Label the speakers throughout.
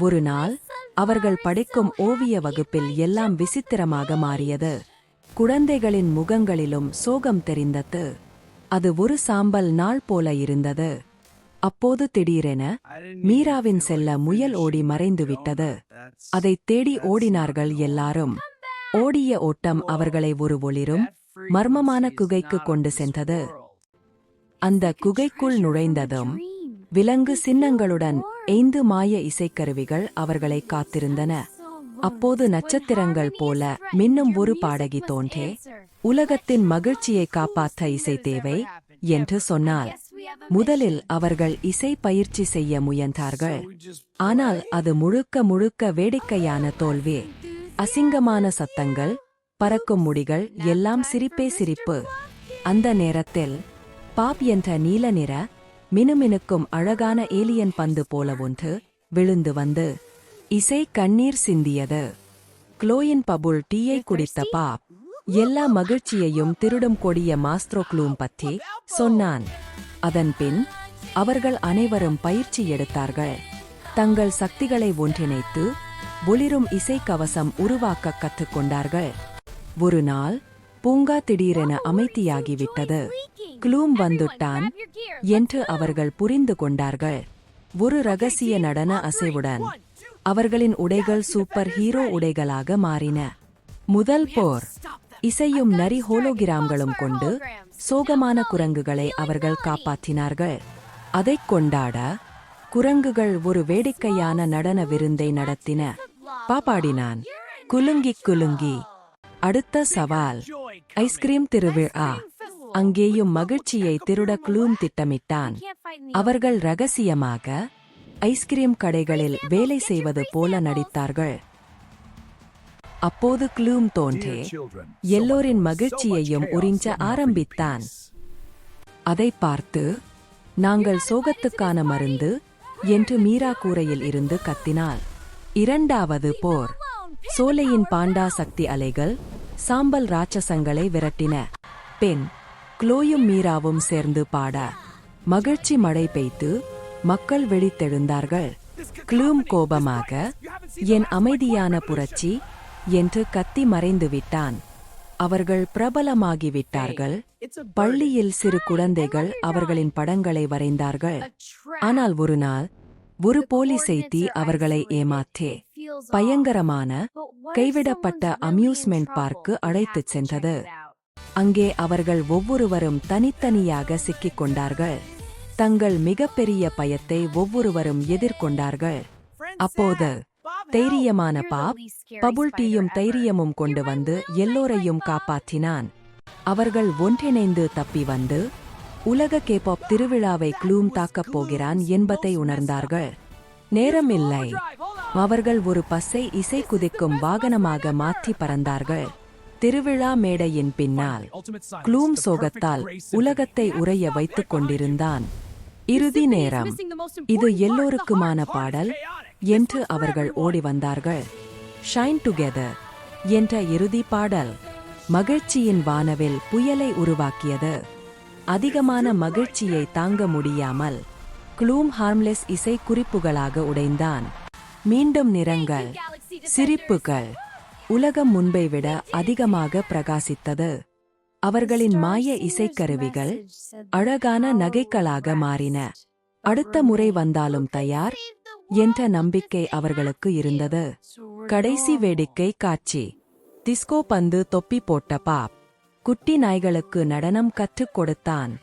Speaker 1: ஒரு நாள் அவர்கள் படிக்கும் ஓவிய வகுப்பில் எல்லாம் விசித்திரமாக மாறியது. குழந்தைகளின் முகங்களிலும் சோகம் தெரிந்தது. அது ஒரு சாம்பல் நாள் போல இருந்தது. அப்போது திடீரென மீராவின் செல்ல முயல் ஓடி மறைந்துவிட்டது அதை தேடி ஓடினார்கள் எல்லாரும். ஓடிய ஓட்டம் அவர்களை ஒரு ஒளிரும் மர்மமான குகைக்கு கொண்டு சென்றது. அந்த குகைக்குள் நுழைந்ததும் விலங்கு சின்னங்களுடன் ஐந்து மாய இசைக்கருவிகள் அவர்களை காத்திருந்தன. அப்போது நட்சத்திரங்கள் போல மின்னும் ஒரு பாடகி தோன்றே உலகத்தின் மகிழ்ச்சியை காப்பாற்ற இசை தேவை என்று சொன்னால் முதலில் அவர்கள் இசை பயிற்சி செய்ய முயன்றார்கள். ஆனால் அது முழுக்க முழுக்க வேடிக்கையான தோல்வி. அசிங்கமான சத்தங்கள் பறக்கும் முடிகள் எல்லாம் சிரிப்பே சிரிப்பு. அந்த நேரத்தில் பாப் என்ற நீல நிற மினுமினுக்கும் அழகான ஏலியன் பந்து போல ஒன்று விழுந்து வந்து இசை கண்ணீர் சிந்தியது. குளோயின் பபுள் டீயை குடித்த பாப் எல்லா மகிழ்ச்சியையும் திருடும் கொடிய மாஸ்ட்ரோ க்ளூம் பற்றி சொன்னான். அதன்பின் அவர்கள் அனைவரும் பயிற்சி எடுத்தார்கள். தங்கள் சக்திகளை ஒன்றிணைத்து ஒளிரும் இசை கவசம் உருவாக்க கற்றுக்கொண்டார்கள் ஒரு நாள் பூங்கா திடீரென அமைதியாகிவிட்டது. க்ளூம் வந்துட்டான். என்று அவர்கள் புரிந்து கொண்டார்கள். ஒரு ரகசிய நடன அசைவுடன் அவர்களின் உடைகள் சூப்பர் ஹீரோ உடைகளாக மாறின. முதல் போர் இசையும் நரி ஹோலோகிராம்களும் கொண்டு சோகமான குரங்குகளை அவர்கள் காப்பாற்றினார்கள். அதைக் கொண்டாட குரங்குகள் ஒரு வேடிக்கையான நடன விருந்தை நடத்தின. பாப்பாடினான். குலுங்கி குலுங்கி. அடுத்த சவால். ஐஸ்கிரீம் திருவிழா. அங்கேயும் மகிழ்ச்சியை திருட க்ளூம் திட்டமிட்டான். அவர்கள் ரகசியமாக ஐஸ்கிரீம் கடைகளில் வேலை செய்வது போல நடித்தார்கள். அப்போது க்ளூம் தோன்றே எல்லோரின் மகிழ்ச்சியையும் உறிஞ்ச ஆரம்பித்தான். அதை பார்த்து நாங்கள் சோகத்துக்கான மருந்து என்று மீரா கூரையில் இருந்து கத்தினாள். இரண்டாவது போர். சோலையின் பாண்டா சக்தி அலைகள் சாம்பல் ராட்சசங்களை விரட்டின. பெண் குளோயும் மீராவும் சேர்ந்து பாட மகிழ்ச்சி மழை பெய்து மக்கள் வெளித்தெழுந்தார்கள் க்ளூம் கோபமாக என் அமைதியான புரட்சி என்று கத்தி மறைந்து விட்டான் அவர்கள் பிரபலமாகிவிட்டார்கள். பள்ளியில் சிறு குழந்தைகள் அவர்களின் படங்களை வரைந்தார்கள். ஆனால் ஒரு நாள் ஒரு போலி செய்தி அவர்களை ஏமாற்றே. பயங்கரமான கைவிடப்பட்ட அம்யூஸ்மெண்ட் பார்க்கு அழைத்துச் சென்றது. அங்கே அவர்கள் ஒவ்வொருவரும் தனித்தனியாக சிக்கிக் கொண்டார்கள் தங்கள் மிகப்பெரிய பயத்தை ஒவ்வொருவரும் எதிர்கொண்டார்கள். அப்போது தைரியமான பாப் பபுள் டீயும் தைரியமும் கொண்டு வந்து எல்லோரையும் காப்பாற்றினான். அவர்கள் ஒன்றிணைந்து தப்பி வந்து உலக கேபாப் திருவிழாவை க்ளூம் தாக்கப் போகிறான் என்பதை உணர்ந்தார்கள். நேரம் இல்லை அவர்கள் ஒரு பஸ்ஸை இசை குதிக்கும் வாகனமாக மாற்றி பறந்தார்கள். திருவிழா மேடையின் பின்னால் க்ளூம் சோகத்தால் உலகத்தை உறைய வைத்துக் கொண்டிருந்தான். இறுதி நேரம். இது எல்லோருக்குமான பாடல் என்று அவர்கள் ஓடி வந்தார்கள். ஷைன் டுகெதர் என்ற இறுதி பாடல் மகிழ்ச்சியின் வானவில் புயலை உருவாக்கியது. அதிகமான மகிழ்ச்சியை தாங்க முடியாமல் க்ளூம் ஹார்ம்லெஸ் இசை குறிப்புகளாக உடைந்தான். மீண்டும் நிறங்கள் சிரிப்புகள் உலகம் முன்பை விட அதிகமாக பிரகாசித்தது. அவர்களின் மாய இசைக்கருவிகள் அழகான நகைகளாக மாறின. அடுத்த முறை வந்தாலும் தயார் என்ற நம்பிக்கை அவர்களுக்கு இருந்தது. கடைசி வேடிக்கை காட்சி. டிஸ்கோ பந்து தொப்பி போட்ட பாப். குட்டி நாய்களுக்கு நடனம் கற்றுக் கொடுத்தான்.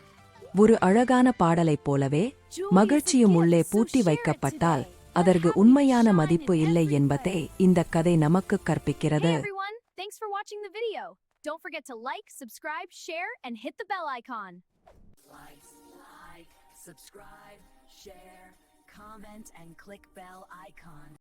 Speaker 1: ஒரு அழகான பாடலைப் போலவே மகிழ்ச்சியும் உள்ளே பூட்டி வைக்கப்பட்டால் அதற்கு உண்மையான மதிப்பு இல்லை என்பதை இந்த கதை நமக்கு கற்பிக்கிறது
Speaker 2: everyone, thanks for watching the video. Don't forget to like, subscribe, share, and hit the bell icon.
Speaker 3: Like, like, subscribe, share, comment, and click bell icon.